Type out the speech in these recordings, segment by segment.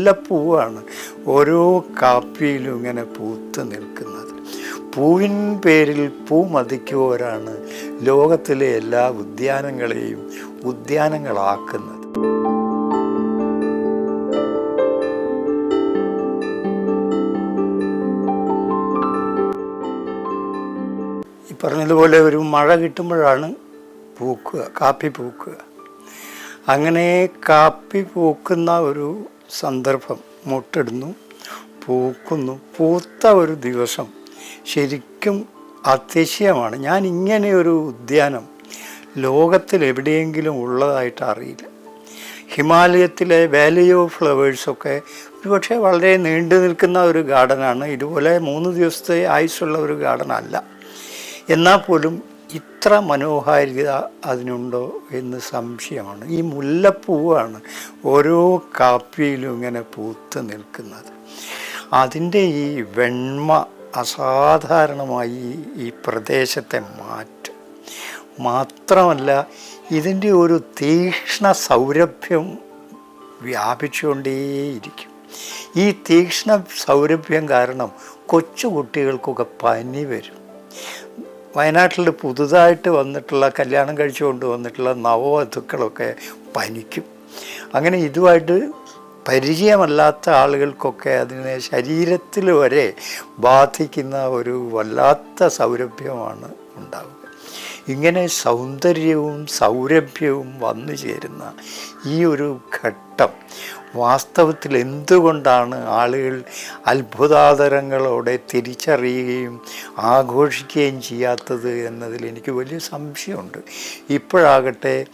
മുല്ലപ്പൂവാണ് ഓരോ കാപ്പിയിലും ഇങ്ങനെ പൂത്ത് നിൽക്കുന്നത്. പൂവിൻ പേരിൽ പൂ മതിക്കുവരാണ് ലോകത്തിലെ എല്ലാ ഉദ്യാനങ്ങളെയും ഉദ്യാനങ്ങളാക്കുന്നത്. ഈ പറഞ്ഞതുപോലെ ഒരു മഴ കിട്ടുമ്പോഴാണ് പൂക്കുക കാപ്പി പൂക്കുക. അങ്ങനെ കാപ്പി പൂക്കുന്ന ഒരു സന്ദർഭം മുട്ടിടുന്നു പൂക്കുന്നു. പൂത്ത ഒരു ദിവസം ശരിക്കും അതിശയമാണ്. ഞാൻ ഇങ്ങനെ ഒരു ഉദ്യാനം ലോകത്തിൽ എവിടെയെങ്കിലും ഉള്ളതായിട്ട് അറിയില്ല. ഹിമാലയത്തിലെ വാലി ഓഫ് ഫ്ലവേഴ്സൊക്കെ ഒരുപക്ഷെ വളരെ നീണ്ടു നിൽക്കുന്ന ഒരു ഗാർഡനാണ് ഇതുപോലെ മൂന്ന് ദിവസത്തെ ആയുസ്സുള്ള ഒരു ഗാർഡൻ അല്ല. എന്നാൽ പോലും ഇത്ര മനോഹാരിത അതിനുണ്ടോ എന്ന് സംശയമാണ്. ഈ മുല്ലപ്പൂവാണ് ഓരോ കാപ്പിയിലും ഇങ്ങനെ പൂത്ത് നിൽക്കുന്നത്. അതിന്റെ ഈ വെണ്മ അസാധാരണമായി ഈ പ്രദേശത്തെ മാറ്റും. മാത്രമല്ല ഇതിന്റെ ഒരു തീക്ഷ്ണ സൗരഭ്യം വ്യാപിച്ചുകൊണ്ടേയിരിക്കും. ഈ തീക്ഷ്ണ സൗരഭ്യം കാരണം കൊച്ചു കുട്ടികൾക്കൊക്കെ പനി വരും. വയനാട്ടിൽ പുതുതായിട്ട് വന്നിട്ടുള്ള കല്യാണം കഴിച്ചു കൊണ്ടുവന്നിട്ടുള്ള നവവധുക്കളൊക്കെ പനിക്കും. അങ്ങനെ ഇതുമായിട്ട് പരിചയമല്ലാത്ത ആളുകൾക്കൊക്കെ അതിനെ ശരീരത്തിൽ വരെ ബാധിക്കുന്ന ഒരു വല്ലാത്ത സൗരഭ്യമാണ് ഉണ്ടാവുക. ഇങ്ങനെ സൗന്ദര്യവും സൗരഭ്യവും വന്നു ചേരുന്ന ഈ ഒരു ഘട്ടം വാസ്തവത്തിൽ എന്തുകൊണ്ടാണ് ആളുകൾ അത്ഭുതാതരങ്ങളോടെ തിരിച്ചറിയുകയും ആഘോഷിക്കുകയും ചെയ്യാത്തത് എന്നതിൽ എനിക്ക് വലിയ സംശയമുണ്ട്. ഇപ്പോഴാകട്ടെ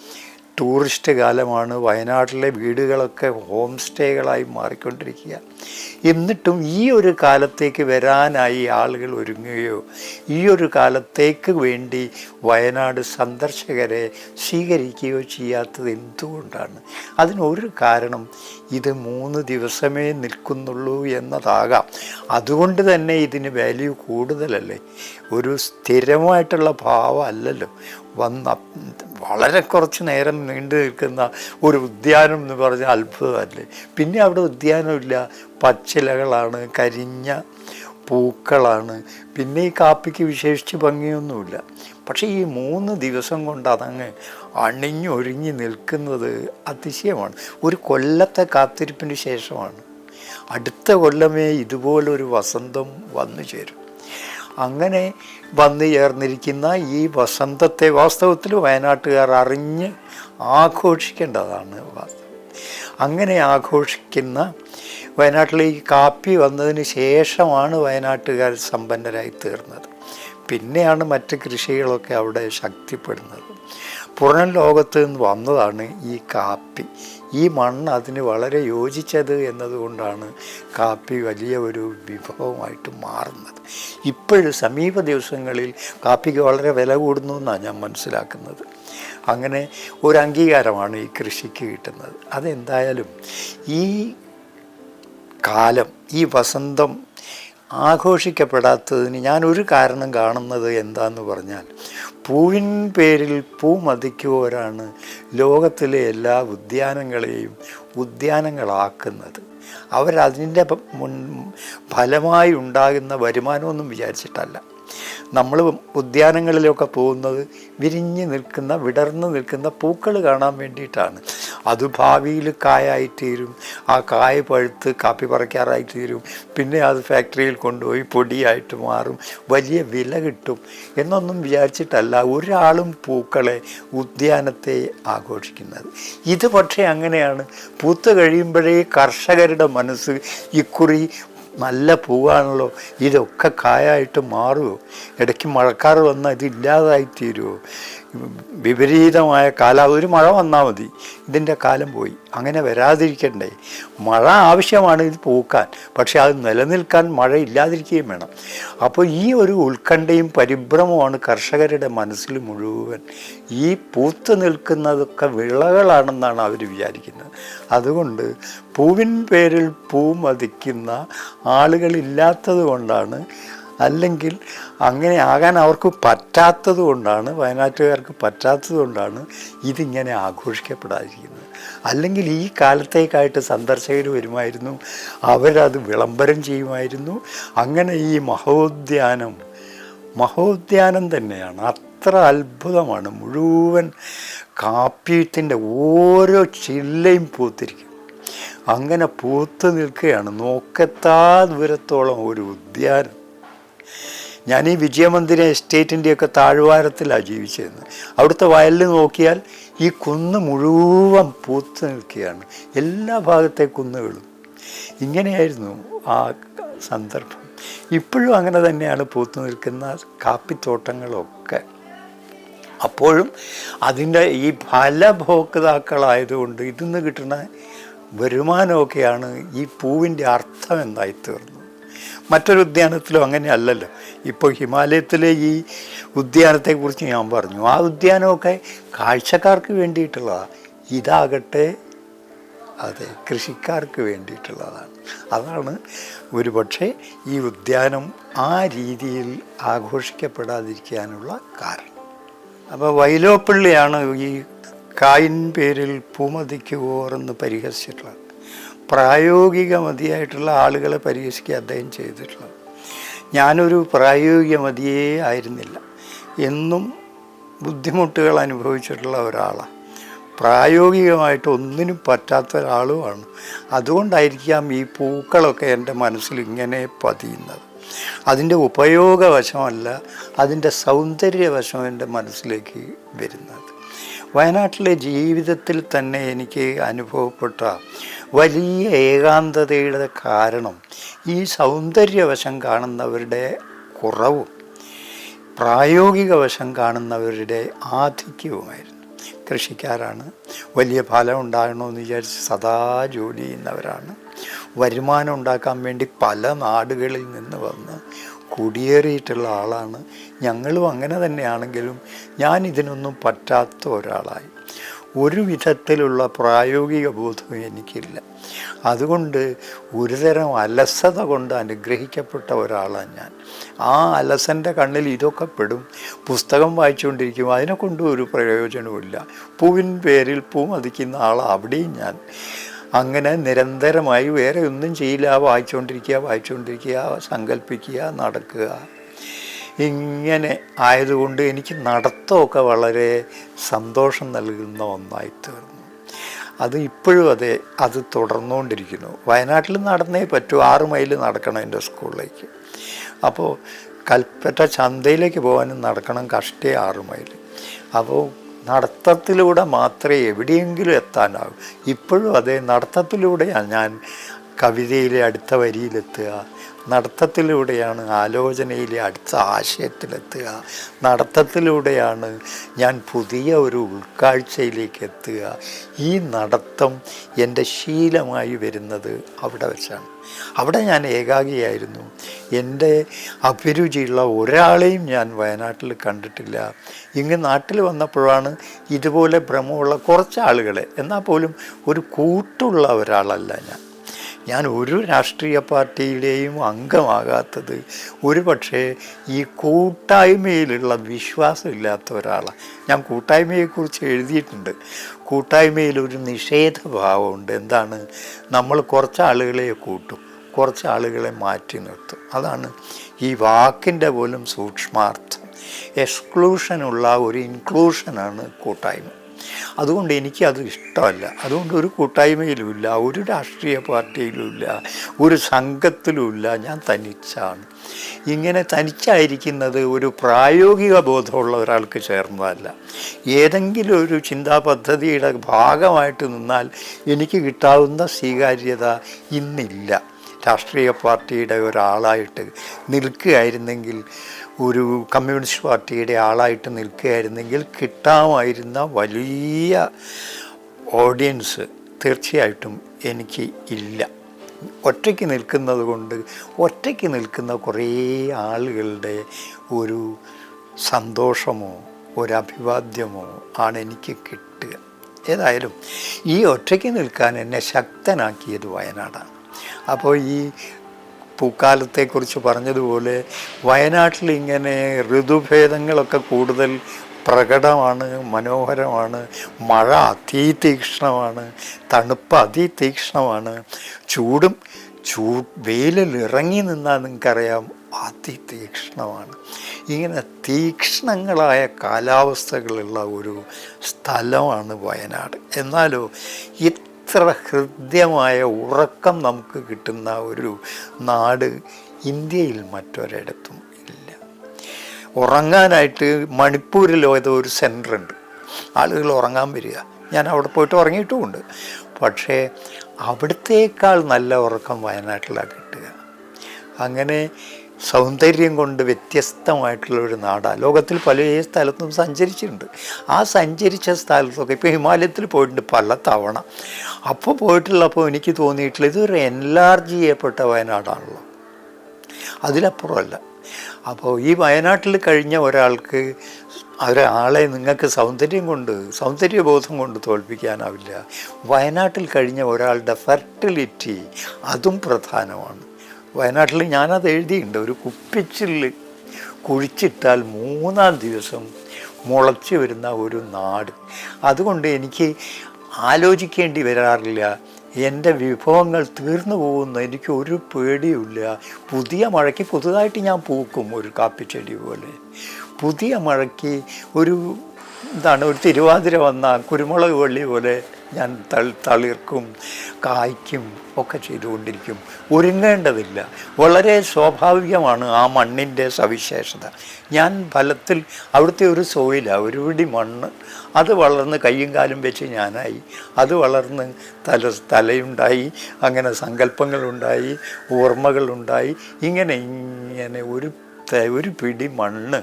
ടൂറിസ്റ്റ് കാലമാണ്. വയനാട്ടിലെ വീടുകളൊക്കെ ഹോം സ്റ്റേകളായി മാറിക്കൊണ്ടിരിക്കുക എന്നിട്ടും ഈ ഒരു കാലത്തേക്ക് വരാനായി ആളുകൾ ഒരുങ്ങുകയോ ഈ ഒരു കാലത്തേക്ക് വേണ്ടി വയനാട് സന്ദർശകരെ സ്വീകരിക്കുകയോ ചെയ്യാത്തത് എന്തുകൊണ്ടാണ്? അതിനൊരു കാരണം ഇത് മൂന്ന് ദിവസമേ നിൽക്കുന്നുള്ളൂ എന്നതാകാം. അതുകൊണ്ട് തന്നെ ഇതിന് വാല്യൂ കൂടുതലല്ലേ? ഒരു സ്ഥിരമായിട്ടുള്ള ഭാവം അല്ലല്ലോ. വന്ന വളരെ കുറച്ച് നേരം നീണ്ടു നിൽക്കുന്ന ഒരു ഉദ്യാനം എന്ന് പറഞ്ഞാൽ അത്ഭുതമല്ലേ? പിന്നെ അവിടെ ഉദ്യാനമില്ല പച്ചിലകളാണ് കരിഞ്ഞ പൂക്കളാണ്. പിന്നെ ഈ കാപ്പിക്ക് വിശേഷിച്ച് ഭംഗിയൊന്നുമില്ല. പക്ഷേ ഈ മൂന്ന് ദിവസം കൊണ്ട് അതങ്ങ് അണിഞ്ഞൊരുങ്ങി നിൽക്കുന്നത് അതിശയമാണ്. ഒരു കൊല്ലത്തെ കാത്തിരിപ്പിന് ശേഷമാണ്. അടുത്ത കൊല്ലമേ ഇതുപോലൊരു വസന്തം വന്നു ചേരും. അങ്ങനെ വന്നു ചേർന്നിരിക്കുന്ന ഈ വസന്തത്തെ വാസ്തവത്തിൽ വയനാട്ടുകാർ അറിഞ്ഞ് ആഘോഷിക്കേണ്ടതാണ് വാസ്തവം. അങ്ങനെ ആഘോഷിക്കുന്ന വയനാട്ടിൽ ഈ കാപ്പി വന്നതിന് ശേഷമാണ് വയനാട്ടുകാർ സമ്പന്നരായി തീർന്നത്. പിന്നെയാണ് മറ്റ് കൃഷികളൊക്കെ അവിടെ ശക്തിപ്പെടുന്നത്. പുറം ലോകത്ത് നിന്ന് വന്നതാണ് ഈ കാപ്പി. ഈ മണ്ണ് അതിന് വളരെ യോജിച്ചത് എന്നതുകൊണ്ടാണ് കാപ്പി വലിയ ഒരു വിഭവമായിട്ട് മാറുന്നത്. ഇപ്പോഴും സമീപ ദിവസങ്ങളിൽ കാപ്പിക്ക് വളരെ വില കൂടുന്നു എന്നാണ് ഞാൻ മനസ്സിലാക്കുന്നത്. അങ്ങനെ ഒരു അംഗീകാരമാണ് ഈ കൃഷിക്ക് കിട്ടുന്നത്. അതെന്തായാലും ഈ കാലം ഈ വസന്തം ആഘോഷിക്കപ്പെടാത്തതിന് ഞാൻ ഒരു കാരണം കാണുന്നത് എന്താന്ന് പറഞ്ഞാൽ പൂവിൻ പേരിൽ പൂ മതിക്കുവരാണ് ലോകത്തിലെ എല്ലാ ഉദ്യാനങ്ങളെയും ഉദ്യാനങ്ങളാക്കുന്നത്. അവരതിന്റെ മുൻ ഫലമായി ഉണ്ടാകുന്ന വരുമാനമൊന്നും വിചാരിച്ചിട്ടല്ല. നമ്മൾ ഉദ്യാനങ്ങളിലൊക്കെ പോകുന്നത് വിരിഞ്ഞ് നിൽക്കുന്ന വിടർന്ന് നിൽക്കുന്ന പൂക്കൾ കാണാൻ വേണ്ടിയിട്ടാണ്. അത് ഭാവിയിൽ കായായി തീരും ആ കായ പഴുത്ത് കാപ്പി പറിക്കാറായി തീരും പിന്നെ അത് ഫാക്ടറിയിൽ കൊണ്ടുപോയി പൊടിയായിട്ട് മാറും. വലിയ വില കിട്ടും എന്നൊന്നും വിചാരിച്ചിട്ടല്ല ഒരാളും പൂക്കളെ ഉദ്യാനത്തെ ആഘോഷിക്കുന്നത്. ഇത് പക്ഷേ അങ്ങനെയാണ്. പൂത്ത് കഴിയുമ്പോഴേ കർഷകരുടെ മനസ്സ് ഇക്കുറി നല്ല പൂവാണല്ലോ. ഇതൊക്കെ കായായിട്ട് മാറുമോ ഇടയ്ക്ക് മഴക്കാറ് വന്നാൽ ഇത് വിപരീതമായ കാല ഒരു മഴ വന്നാൽ മതി. ഇതിന്റെ കാലം പോയി. അങ്ങനെ വരാതിരിക്കണ്ടേ. മഴ ആവശ്യമാണ് ഇത് പൂക്കാൻ. പക്ഷേ അത് നിലനിൽക്കാൻ മഴ ഇല്ലാതിരിക്കുകയും വേണം. അപ്പോൾ ഈ ഒരു ഉത്കണ്ഠയും പരിഭ്രമമാണ് കർഷകരുടെ മനസ്സിൽ മുഴുവൻ. ഈ പൂത്ത് നിൽക്കുന്നതൊക്കെ വിളകളാണെന്നാണ് അവർ വിചാരിക്കുന്നത്. അതുകൊണ്ട് പൂവിൻ പേരിൽ പൂ മതിക്കുന്ന ആളുകളില്ലാത്തത് കൊണ്ടാണ് അല്ലെങ്കിൽ അങ്ങനെ ആകാൻ അവർക്ക് പറ്റാത്തത് കൊണ്ടാണ് വയനാട്ടുകാർക്ക് പറ്റാത്തത് കൊണ്ടാണ് ഇതിങ്ങനെ ആഘോഷിക്കപ്പെടാതിരിക്കുന്നത്. അല്ലെങ്കിൽ ഈ കാലത്തേക്കായിട്ട് സന്ദർശകർ വരുമായിരുന്നു അവരത് വിളംബരം ചെയ്യുമായിരുന്നു. അങ്ങനെ ഈ മഹോദ്യാനം മഹോദ്യാനം തന്നെയാണ്. അത്ര അത്ഭുതമാണ്. മുഴുവൻ കാപ്പീത്തിന്റെ ഓരോ ചില്ലയും പൂത്തിരിക്കും. അങ്ങനെ പൂത്ത് നിൽക്കുകയാണ്. നോക്കത്താ ദൂരത്തോളം ഒരു ഉദ്യാനം. ഞാൻ ഈ വിജയമന്ദിര എസ്റ്റേറ്റിന്റെയൊക്കെ താഴ്വാരത്തിലാണ് ജീവിച്ചിരുന്നത്. അവിടുത്തെ വയലിൽ നോക്കിയാൽ ഈ കുന്ന് മുഴുവൻ പൂത്ത് നിൽക്കുകയാണ്. എല്ലാ ഭാഗത്തെ കുന്നുകളും. ഇങ്ങനെയായിരുന്നു ആ സന്ദർഭം. ഇപ്പോഴും അങ്ങനെ തന്നെയാണ് പൂത്തു നിൽക്കുന്ന കാപ്പിത്തോട്ടങ്ങളൊക്കെ. അപ്പോഴും അതിന്റെ ഈ ഫലഭോക്താക്കളായതുകൊണ്ട് ഇതിന്ന് കിട്ടുന്ന വരുമാനമൊക്കെയാണ് ഈ പൂവിന്റെ അർത്ഥം എന്തായി തീർന്നത്. മറ്റൊരു ഉദ്യാനത്തിലും അങ്ങനെയല്ലല്ലോ ഇപ്പോൾ ഹിമാലയത്തിലെ ഈ ഉദ്യാനത്തെക്കുറിച്ച് ഞാൻ പറഞ്ഞു. ആ ഉദ്യാനമൊക്കെ കാഴ്ചക്കാർക്ക് വേണ്ടിയിട്ടുള്ളതാണ് ഇതാകട്ടെ അതെ കൃഷിക്കാർക്ക് വേണ്ടിയിട്ടുള്ളതാണ്. അതാണ് ഒരു പക്ഷേ ഈ ഉദ്യാനം ആ രീതിയിൽ ആഘോഷിക്കപ്പെടാതിരിക്കാനുള്ള കാരണം. അപ്പോൾ വൈലോപ്പള്ളിയാണ് ഈ കായിൻ പേരിൽ പൂമതിക്ക് എന്ന് പരിഹസിച്ചിട്ടുള്ളത്. പ്രായോഗിക മതിയായിട്ടുള്ള ആളുകളെ പരിഹസിക്കുക അദ്ദേഹം ചെയ്തിട്ടുള്ളത്. ഞാനൊരു പ്രായോഗിക മതിയേ ആയിരുന്നില്ല. എന്നും ബുദ്ധിമുട്ടുകൾ അനുഭവിച്ചിട്ടുള്ള ഒരാളാണ്. പ്രായോഗികമായിട്ട് ഒന്നിനും പറ്റാത്ത ഒരാളുമാണ്. അതുകൊണ്ടായിരിക്കാം ഈ പൂക്കളൊക്കെ എന്റെ മനസ്സിൽ ഇങ്ങനെ പതിയുന്നത്. അതിന്റെ ഉപയോഗവശമല്ല അതിന്റെ സൗന്ദര്യവശം എന്റെ മനസ്സിലേക്ക് വരുന്നത്. വയനാട്ടിലെ ജീവിതത്തിൽ തന്നെ എനിക്ക് അനുഭവപ്പെട്ട വലിയ ഏകാന്തതയുടെ കാരണം ഈ സൗന്ദര്യവശം കാണുന്നവരുടെ കുറവും പ്രായോഗിക വശം കാണുന്നവരുടെ ആധിക്യവുമായിരുന്നു. കൃഷിക്കാരാണ് വലിയ ഫലം ഉണ്ടാകണമെന്ന് വിചാരിച്ച് സദാ ജോലി ചെയ്യുന്നവരാണ്. വരുമാനം ഉണ്ടാക്കാൻ വേണ്ടി പല നാടുകളിൽ നിന്ന് വന്ന് കുടിയേറിയിട്ടുള്ള ആളാണ്. ഞങ്ങളും അങ്ങനെ തന്നെയാണെങ്കിലും ഞാൻ ഇതിനൊന്നും പറ്റാത്ത ഒരാളായി. ഒരു വിധത്തിലുള്ള പ്രായോഗിക ബോധം എനിക്കില്ല. അതുകൊണ്ട് ഒരുതരം അലസത കൊണ്ട് അനുഗ്രഹിക്കപ്പെട്ട ഒരാളാണ് ഞാൻ. ആ അലസന്റെ കണ്ണിൽ ഇതൊക്കെ പെടും. പുസ്തകം വായിച്ചുകൊണ്ടിരിക്കും. അതിനെ കൊണ്ടും ഒരു പ്രയോജനവുമില്ല. പൂവിൻ പേരിൽ പൂ മതിക്കുന്ന ആൾ അവിടെയും ഞാൻ. അങ്ങനെ നിരന്തരമായി വേറെ ഒന്നും ചെയ്യില്ല. വായിച്ചുകൊണ്ടിരിക്കുക വായിച്ചുകൊണ്ടിരിക്കുക സങ്കല്പിക്കുക നടക്കുക. ഇങ്ങനെ ആയതുകൊണ്ട് എനിക്ക് നടത്തമൊക്കെ വളരെ സന്തോഷം നൽകുന്ന ഒന്നായി തീർന്നു അത് ഇപ്പോഴും അതെ അത് തുടർന്നുകൊണ്ടിരിക്കുന്നു. വയനാട്ടിൽ നടന്നേ പറ്റൂ ആറ് മൈൽ നടക്കണം എന്റെ സ്കൂളിലേക്ക്. അപ്പോൾ കൽപ്പറ്റ ചന്തയിലേക്ക് പോകാനും നടക്കണം കഷ്ടേ ആറ് മൈൽ. അപ്പോൾ നടത്തത്തിലൂടെ മാത്രമേ എവിടെയെങ്കിലും എത്താനാവൂ. ഇപ്പോഴും അതേ നടത്തത്തിലൂടെയാണ് ഞാൻ കവിതയിലെ അടുത്ത വരിയിലെത്തുക. നടത്തത്തിലൂടെയാണ് ആലോചനയിലെ അടുത്ത ആശയത്തിലെത്തുക. നടത്തത്തിലൂടെയാണ് ഞാൻ പുതിയ ഒരു ഉൾക്കാഴ്ചയിലേക്ക് എത്തുക. ഈ നടത്തം എന്റെ ശീലമായി വരുന്നത് അവിടെ വെച്ചാണ്. അവിടെ ഞാൻ ഏകാഗിയായിരുന്നു. എന്റെ അഭിരുചിയുള്ള ഒരാളെയും ഞാൻ വയനാട്ടിൽ കണ്ടിട്ടില്ല. ഇങ്ങ് നാട്ടിൽ വന്നപ്പോഴാണ് ഇതുപോലെ ഭ്രമമുള്ള കുറച്ച് ആളുകളെ എന്നാൽ പോലും ഒരു കൂട്ടുള്ള ഒരാളല്ല ഞാൻ. ഞാൻ ഒരു രാഷ്ട്രീയ പാർട്ടിയുടെയും അംഗമാകാത്തത് ഒരു പക്ഷേ ഈ കൂട്ടായ്മയിലുള്ള വിശ്വാസമില്ലാത്ത ഒരാളാണ്. ഞാൻ കൂട്ടായ്മയെക്കുറിച്ച് എഴുതിയിട്ടുണ്ട്. കൂട്ടായ്മയിൽ ഒരു നിഷേധഭാവമുണ്ട് എന്താണ്? നമ്മൾ കുറച്ച് ആളുകളെ കൂട്ടും കുറച്ച് ആളുകളെ മാറ്റി നിർത്തും. അതാണ് ഈ വാക്കിന്റെ പോലും സൂക്ഷ്മാർത്ഥം. എക്സ്ക്ലൂഷനുള്ള ഒരു ഇൻക്ലൂഷനാണ് കൂട്ടായ്മ. അതുകൊണ്ട് എനിക്കത് ഇഷ്ടമല്ല. അതുകൊണ്ട് ഒരു കൂട്ടായ്മയിലുമില്ല ഒരു രാഷ്ട്രീയ പാർട്ടിയിലുമില്ല ഒരു സംഘത്തിലുമില്ല ഞാൻ തനിച്ചാണ്. ഇങ്ങനെ തനിച്ചായിരിക്കുന്നത് ഒരു പ്രായോഗിക ബോധമുള്ള ഒരാൾക്ക് ചേർന്നതല്ല. ഏതെങ്കിലും ഒരു ചിന്താ പദ്ധതിയുടെ ഭാഗമായിട്ട് നിന്നാൽ എനിക്ക് കിട്ടാവുന്ന സ്വീകാര്യത ഇന്നില്ല. രാഷ്ട്രീയ പാർട്ടിയുടെ ഒരാളായിട്ട് നിൽക്കുകയായിരുന്നെങ്കിൽ ഒരു കമ്മ്യൂണിസ്റ്റ് പാർട്ടിയുടെ ആളായിട്ട് നിൽക്കുകയായിരുന്നെങ്കിൽ കിട്ടാമായിരുന്ന വലിയ ഓഡിയൻസ് തീർച്ചയായിട്ടും എനിക്ക് ഇല്ല. ഒറ്റയ്ക്ക് നിൽക്കുന്നത് കൊണ്ട് ഒറ്റയ്ക്ക് നിൽക്കുന്ന കുറേ ആളുകളുടെ ഒരു സന്തോഷമോ ഒരു അഭിവാദ്യമോ ആണ് എനിക്ക് കിട്ടുക. ഏതായാലും ഈ ഒറ്റയ്ക്ക് നിൽക്കാൻ എന്നെ ശക്തനാക്കിയത് വയനാടാണ്. അപ്പോൾ ഈ പൂക്കാലത്തെക്കുറിച്ച് പറഞ്ഞതുപോലെ വയനാട്ടിൽ ഇങ്ങനെ ഋതുഭേദങ്ങളൊക്കെ കൂടുതൽ പ്രകടമാണ് മനോഹരമാണ് മഴ അതിതീക്ഷ്ണമാണ് തണുപ്പ് അതിതീക്ഷണമാണ് ചൂടും ചൂ വെയിലിൽ ഇറങ്ങി നിന്നാൽ നിങ്ങൾക്കറിയാം അതിതീക്ഷണമാണ്. ഇങ്ങനെ തീക്ഷണങ്ങളായ കാലാവസ്ഥകളുള്ള ഒരു സ്ഥലമാണ് വയനാട്. എന്നാലോ ഇത്ര ഹൃദ്യമായ ഉറക്കം നമുക്ക് കിട്ടുന്ന ഒരു നാട് ഇന്ത്യയിൽ മറ്റൊരിടത്തും ഇല്ല. ഉറങ്ങാനായിട്ട് മണിപ്പൂരിലോ ഏതോ ഒരു സെന്റർ ഉണ്ട് ആളുകൾ ഉറങ്ങാൻ വരിക. ഞാൻ അവിടെ പോയിട്ട് ഉറങ്ങിയിട്ടുമുണ്ട്. പക്ഷേ അവിടത്തേക്കാൾ നല്ല ഉറക്കം വയനാട്ടിലാണ് കിട്ടുക. അങ്ങനെ സൗന്ദര്യം കൊണ്ട് വ്യത്യസ്തമായിട്ടുള്ള ഒരു നാടാണ് ലോകത്തിൽ പല സ്ഥലത്തും സഞ്ചരിച്ചിട്ടുണ്ട്. ആ സഞ്ചരിച്ച സ്ഥലത്തൊക്കെ ഇപ്പോൾ ഹിമാലയത്തിൽ പോയിട്ടുണ്ട് പല തവണ. അപ്പോൾ പോയിട്ടുള്ളപ്പോൾ എനിക്ക് തോന്നിയിട്ടുള്ള ഇതൊരു എൻലാർജ് ചെയ്യപ്പെട്ട വയനാടാണല്ലോ. അതിലപ്പുറമല്ല. അപ്പോൾ ഈ വയനാട്ടിൽ കഴിഞ്ഞ ഒരാൾക്ക് ഒരാളെ നിങ്ങൾക്ക് സൗന്ദര്യം കൊണ്ട് സൗന്ദര്യബോധം കൊണ്ട് തോൽപ്പിക്കാനാവില്ല. വയനാട്ടിൽ കഴിഞ്ഞ ഒരാളുടെ ഫെർട്ടിലിറ്റി അതും പ്രധാനമാണ്. വയനാട്ടിൽ ഞാനത് എഴുതിയിട്ടുണ്ട്. ഒരു കുപ്പിച്ചില്ല് കുഴിച്ചിട്ടാൽ മൂന്നാം ദിവസം മുളച്ചു വരുന്ന ഒരു നാട്. അതുകൊണ്ട് എനിക്ക് ആലോചിക്കേണ്ടി വരാറില്ല. എന്റെ വിഭവങ്ങൾ തീർന്നു പോകുന്ന. എനിക്ക് ഒരു പേടിയുമില്ല. പുതിയ മഴയ്ക്ക് പുതുതായിട്ട് ഞാൻ പൂക്കും ഒരു കാപ്പിച്ചെടി പോലെ. പുതിയ മഴയ്ക്ക് ഒരു എന്താണ് ഒരു തിരുവാതിര വന്നാൽ കുരുമുളക് വള്ളി പോലെ ഞാൻ തളിർക്കും കായ്ക്കും ഒക്കെ ചെയ്തുകൊണ്ടിരിക്കും. ഒരുങ്ങേണ്ടതില്ല. വളരെ സ്വാഭാവികമാണ് ആ മണ്ണിന്റെ സവിശേഷത. ഞാൻ ഫലത്തിൽ അവിടുത്തെ ഒരു സോയിലാണ് ഒരു പിടി മണ്ണ് അത് വളർന്ന് കയ്യും കാലും വെച്ച് ഞാനായി. അത് വളർന്ന് തല തലയുണ്ടായി അങ്ങനെ സങ്കല്പങ്ങളുണ്ടായി ഓർമ്മകളുണ്ടായി. ഇങ്ങനെ ഇങ്ങനെ ഒരു ഒരു പിടി മണ്ണ്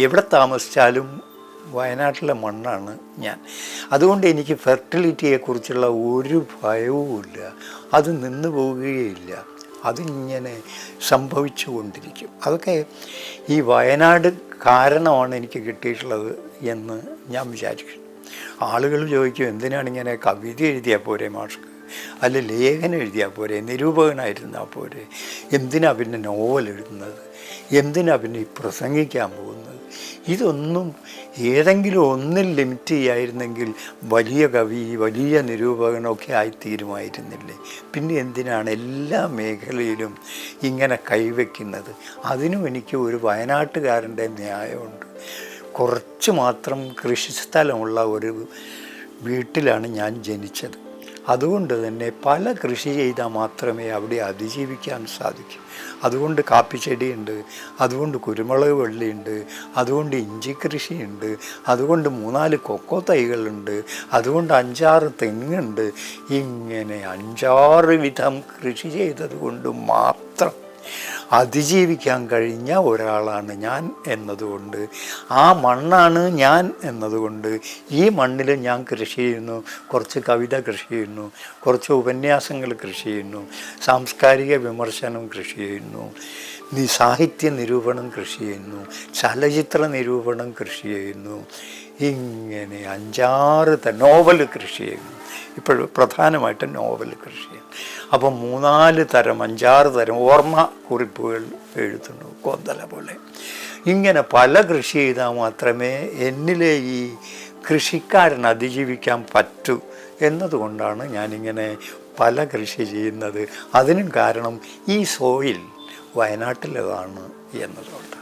എവിടെ താമസിച്ചാലും വയനാട്ടിലെ മണ്ണാണ് ഞാൻ. അതുകൊണ്ട് എനിക്ക് ഫെർട്ടിലിറ്റിയെക്കുറിച്ചുള്ള ഒരു ഭയവുമില്ല. അത് നിന്നു പോവുകയില്ല. അതിങ്ങനെ സംഭവിച്ചു കൊണ്ടിരിക്കും അതൊക്കെ ഈ വയനാട് കാരണമാണ് എനിക്ക് കിട്ടിയിട്ടുള്ളത് എന്ന് ഞാൻ വിചാരിക്കുന്നു. ആളുകൾ ചോദിക്കും എന്തിനാണ് ഇങ്ങനെ കവിത എഴുതിയാൽ പോരെ മാഷ്ക്ക് അല്ല ലേഖനം എഴുതിയാൽ പോരെ? നിരൂപകനായിരുന്നാൽ പോരെ? എന്തിനാ പിന്നെ നോവൽ എഴുതുന്നത്? എന്തിനാ പിന്നെ ഈ പ്രസംഗിക്കാൻ പോകുന്നത്? ഇതൊന്നും ഏതെങ്കിലും ഒന്നിൽ ലിമിറ്റ് ചെയ്യായിരുന്നെങ്കിൽ വലിയ കവി വലിയ നിരൂപകനൊക്കെ ആയിത്തീരുമായിരുന്നില്ലേ? പിന്നെ എന്തിനാണ് എല്ലാ മേഖലയിലും ഇങ്ങനെ കൈവയ്ക്കുന്നത്? അതിനും എനിക്ക് ഒരു വയനാട്ടുകാരന്റെ ന്യായമുണ്ട്. കുറച്ച് മാത്രം കൃഷിസ്ഥലമുള്ള ഒരു വീട്ടിലാണ് ഞാൻ ജനിച്ചത്. അതുകൊണ്ട് തന്നെ പല കൃഷി ചെയ്താൽ മാത്രമേ അവിടെ അതിജീവിക്കാൻ സാധിക്കൂ. അതുകൊണ്ട് കാപ്പിച്ചെടിയുണ്ട് അതുകൊണ്ട് കുരുമുളക് വള്ളിയുണ്ട് അതുകൊണ്ട് ഇഞ്ചി കൃഷിയുണ്ട് അതുകൊണ്ട് മൂന്നാൽ കൊക്കോ തൈകളുണ്ട് അതുകൊണ്ട് അഞ്ചാറ് തെങ്ങുണ്ട്. ഇങ്ങനെ അഞ്ചാറ് വിധം കൃഷി ചെയ്തത് കൊണ്ട് മാത്രം അതിജീവിക്കാൻ കഴിഞ്ഞ ഒരാളാണ് ഞാൻ എന്നതുകൊണ്ട്. ആ മണ്ണാണ് ഞാൻ എന്നതുകൊണ്ട്. ഈ മണ്ണിൽ ഞാൻ കൃഷി ചെയ്യുന്നു. കുറച്ച് കവിത കൃഷി ചെയ്യുന്നു. കുറച്ച് ഉപന്യാസങ്ങൾ കൃഷി ചെയ്യുന്നു. സാംസ്കാരിക വിമർശനം കൃഷി ചെയ്യുന്നു. നി സാഹിത്യ നിരൂപണം കൃഷി ചെയ്യുന്നു. ചലച്ചിത്ര നിരൂപണം കൃഷി ചെയ്യുന്നു. ഇങ്ങനെ അഞ്ചാറ് നോവൽ കൃഷി ചെയ്യുന്നു. ഇപ്പോഴും പ്രധാനമായിട്ട് നോവൽ കൃഷി ചെയ്യും അപ്പം മൂന്നാൽ തരം അഞ്ചാറ് തരം ഓർമ്മ കുറിപ്പുകൾ എഴുതുന്നു കൊന്തല പോലെ. ഇങ്ങനെ പല കൃഷി ചെയ്താൽ മാത്രമേ എന്നിലെ ഈ കൃഷിക്കാരൻ അതിജീവിക്കാൻ പറ്റൂ എന്നതുകൊണ്ടാണ് ഞാനിങ്ങനെ പല കൃഷി ചെയ്യുന്നത്. അതിനും കാരണം ഈ സോയിൽ വയനാട്ടിലേതാണ് എന്നതുകൊണ്ട്